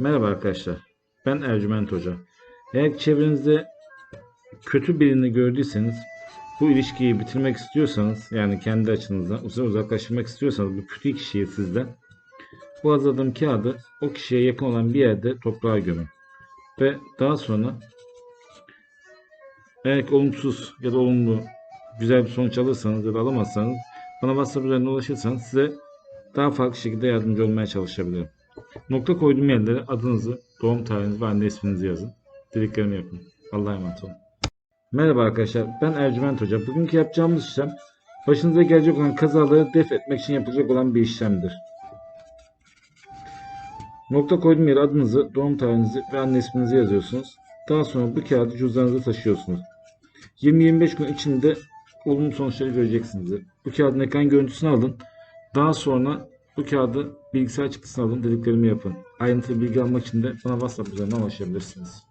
Merhaba arkadaşlar. Ben Ercüment Hoca. Eğer çevrenizde kötü birini gördüyseniz bu ilişkiyi bitirmek istiyorsanız yani kendi açınızdan uzak uzaklaştırmak istiyorsanız bu kötü kişiyi sizden bu hazırladığım kağıdı o kişiye yakın olan bir yerde toprağa gömün. Ve daha sonra eğer olumsuz ya da olumlu güzel bir sonuç alırsanız ya da alamazsanız bana WhatsApp üzerinden ulaşırsanız size daha farklı şekilde yardımcı olmaya çalışabilirim. Nokta koyduğum yerlere adınızı, doğum tarihinizi ve anne isminizi yazın. Dediklerimi yapın. Allah'a emanet olun. Merhaba arkadaşlar, ben Ercüment Hoca. Bugünkü yapacağımız işlem, başınıza gelecek olan kazaları def etmek için yapılacak olan bir işlemdir. Nokta koyduğum yere adınızı, doğum tarihinizi ve anne isminizi yazıyorsunuz. Daha sonra bu kağıdı cüzdanınıza taşıyorsunuz. 20-25 gün içinde olumlu sonuçları göreceksiniz. Bu kağıdın ekran görüntüsünü alın. Daha sonra bu kağıdı bilgisayar çıktısını alın dediklerimi yapın. Ayrıntılı bilgi almak için de bana WhatsApp üzerinden ulaşabilirsiniz.